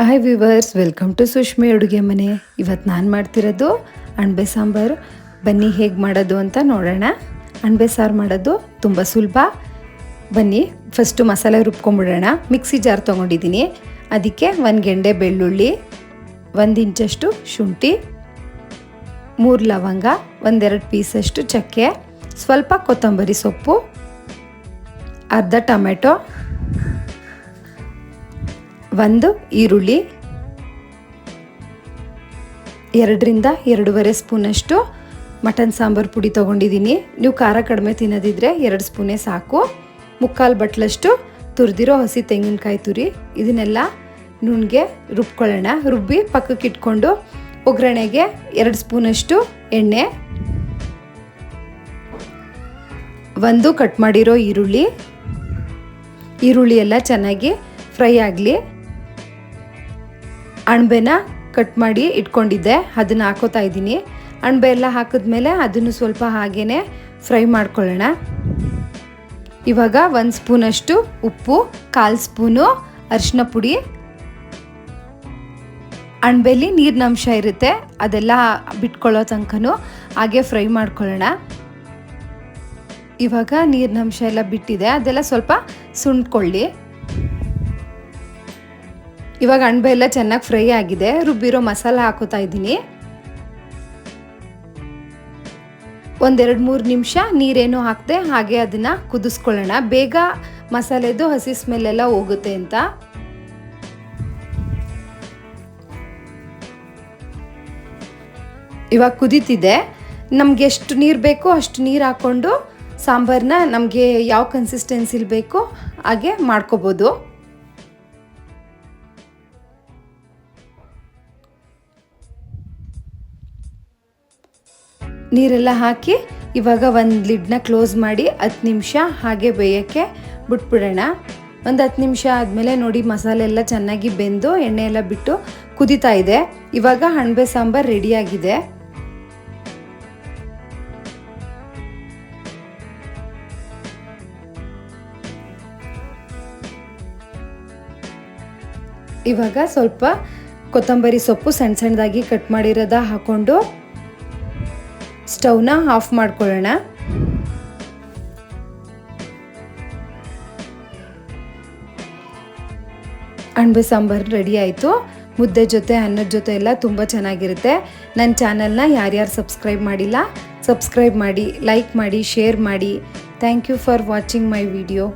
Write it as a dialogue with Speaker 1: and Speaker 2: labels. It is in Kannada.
Speaker 1: Hi viewers welcome to Sushmi ಅಡುಗೆ ಮನೆ ಇವತ್ತು ನಾನು ಮಾಡ್ತಿರೋದು ಅಣಬೆ ಸಾಂಬಾರು ಬನ್ನಿ ಹೇಗೆ ಮಾಡೋದು ಅಂತ ನೋಡೋಣ ಅಣಬೆ ಸಾರು ಮಾಡೋದು ತುಂಬ ಸುಲಭ ಬನ್ನಿ ಫಸ್ಟು ಮಸಾಲೆ ರುಬ್ಕೊಂಡ್ಬಿಡೋಣ ಮಿಕ್ಸಿ ಜಾರ್ ತೊಗೊಂಡಿದ್ದೀನಿ ಅದಕ್ಕೆ ಒಂದು ಗೆಂಡೆ ಬೆಳ್ಳುಳ್ಳಿ ಒಂದು ಇಂಚಷ್ಟು ಶುಂಠಿ ಮೂರು ಲವಂಗ ಒಂದೆರಡು ಪೀಸಷ್ಟು ಚಕ್ಕೆ ಸ್ವಲ್ಪ ಕೊತ್ತಂಬರಿ ಸೊಪ್ಪು ಅರ್ಧ ಟೊಮೆಟೊ ಒಂದು ಈರುಳ್ಳಿ, ಎರಡರಿಂದ ಎರಡೂವರೆ ಸ್ಪೂನಷ್ಟು ಮಟನ್ ಸಾಂಬಾರು ಪುಡಿ ತೊಗೊಂಡಿದ್ದೀನಿ. ನೀವು ಖಾರ ಕಡಿಮೆ ತಿನ್ನೋದಿದ್ರೆ ಎರಡು ಸ್ಪೂನೇ ಸಾಕು. ಮುಕ್ಕಾಲು ಬಟ್ಲಷ್ಟು ತುರಿದಿರೋ ಹಸಿ ತೆಂಗಿನಕಾಯಿ ತುರಿ, ಇದನ್ನೆಲ್ಲ ನುಣ್ಗೆ ರುಬ್ಕೊಳ್ಳೋಣ. ರುಬ್ಬಿ ಪಕ್ಕಕ್ಕೆ ಇಟ್ಕೊಂಡು ಒಗ್ಗರಣೆಗೆ ಎರಡು ಸ್ಪೂನಷ್ಟು ಎಣ್ಣೆ, ಒಂದು ಕಟ್ ಮಾಡಿರೋ ಈರುಳ್ಳಿ. ಈರುಳ್ಳಿ ಎಲ್ಲ ಚೆನ್ನಾಗಿ ಫ್ರೈ ಆಗಲಿ. ಅಣಬೆನ ಕಟ್ ಮಾಡಿ ಇಟ್ಕೊಂಡಿದ್ದೆ, ಅದನ್ನು ಹಾಕೋತಾ ಇದ್ದೀನಿ. ಅಣಬೆ ಎಲ್ಲ ಹಾಕಿದ್ಮೇಲೆ ಅದನ್ನು ಸ್ವಲ್ಪ ಹಾಗೇ ಫ್ರೈ ಮಾಡ್ಕೊಳ್ಳೋಣ. ಇವಾಗ ಒಂದು ಸ್ಪೂನಷ್ಟು ಉಪ್ಪು, ಕಾಲು ಸ್ಪೂನು, ಅರಿಶಿನ ಪುಡಿ. ಅಣಬೆಲಿ ನೀರಿನ ಅಂಶ ಇರುತ್ತೆ, ಅದೆಲ್ಲ ಬಿಟ್ಕೊಳ್ಳೋ ತನಕನೂ ಹಾಗೆ ಫ್ರೈ ಮಾಡ್ಕೊಳ್ಳೋಣ. ಇವಾಗ ನೀರಿನ ಅಂಶ ಎಲ್ಲ ಬಿಟ್ಟಿದೆ, ಅದೆಲ್ಲ ಸ್ವಲ್ಪ ಸುಂಡ್ಕೊಳ್ಳಿ ಇವಾಗ ಅಣಬೆ ಎಲ್ಲ ಚೆನ್ನಾಗಿ ಫ್ರೈ ಆಗಿದೆ. ರುಬ್ಬಿರೋ ಮಸಾಲ ಹಾಕೋತಾ ಇದ್ದೀನಿ. ಒಂದೆರಡು ಮೂರು ನಿಮಿಷ ನೀರೇನು ಹಾಕದೆ ಹಾಗೆ ಅದನ್ನು ಕುದಿಸ್ಕೊಳ್ಳೋಣ. ಬೇಗ ಮಸಾಲೆದು ಹಸಿ ಸ್ಮೆಲ್ಲೆಲ್ಲ ಹೋಗುತ್ತೆ ಅಂತ. ಇವಾಗ ಕುದೀತಿದೆ. ನಮ್ಗೆ ಎಷ್ಟು ನೀರು ಬೇಕೋ ಅಷ್ಟು ನೀರು ಹಾಕ್ಕೊಂಡು ಸಾಂಬಾರನ್ನ ನಮಗೆ ಯಾವ ಕನ್ಸಿಸ್ಟೆನ್ಸಿಲಿ ಬೇಕೋ ಹಾಗೆ ಮಾಡ್ಕೋಬೋದು. ನೀರೆಲ್ಲ ಹಾಕಿ ಇವಾಗ ಒಂದು ಲಿಡ್ನ ಕ್ಲೋಸ್ ಮಾಡಿ ಹತ್ತು ನಿಮಿಷ ಹಾಗೆ ಬೇಯೋಕ್ಕೆ ಬಿಟ್ಬಿಡೋಣ. ಒಂದು ಹತ್ತು ನಿಮಿಷ ಆದಮೇಲೆ ನೋಡಿ ಮಸಾಲೆ ಎಲ್ಲ ಚೆನ್ನಾಗಿ ಬೆಂದು ಎಣ್ಣೆ ಎಲ್ಲ ಬಿಟ್ಟು ಕುದೀತಾ ಇದೆ. ಇವಾಗ ಹಣ್ಬೆ ಸಾಂಬಾರು ರೆಡಿಯಾಗಿದೆ ಇವಾಗ ಸ್ವಲ್ಪ ಕೊತ್ತಂಬರಿ ಸೊಪ್ಪು ಸಣ್ಣ ಸಣ್ಣದಾಗಿ ಕಟ್ ಮಾಡಿರೋದ ಹಾಕ್ಕೊಂಡು ಸ್ಟವ್ನ ಆಫ್ ಮಾಡ್ಕೊಳ್ಳೋಣ. ಅಣಬೆ ಸಾಂಬಾರು ರೆಡಿ ಆಯಿತು. ಮುದ್ದೆ ಜೊತೆ, ಅನ್ನದ ಜೊತೆ ಎಲ್ಲ ತುಂಬ ಚೆನ್ನಾಗಿರುತ್ತೆ. ನನ್ನ ಚಾನಲ್ನ ಯಾರ್ಯಾರು ಸಬ್ಸ್ಕ್ರೈಬ್ ಮಾಡಿಲ್ಲ, ಸಬ್ಸ್ಕ್ರೈಬ್ ಮಾಡಿ, ಲೈಕ್ ಮಾಡಿ, ಶೇರ್ ಮಾಡಿ. Thank you for watching my video.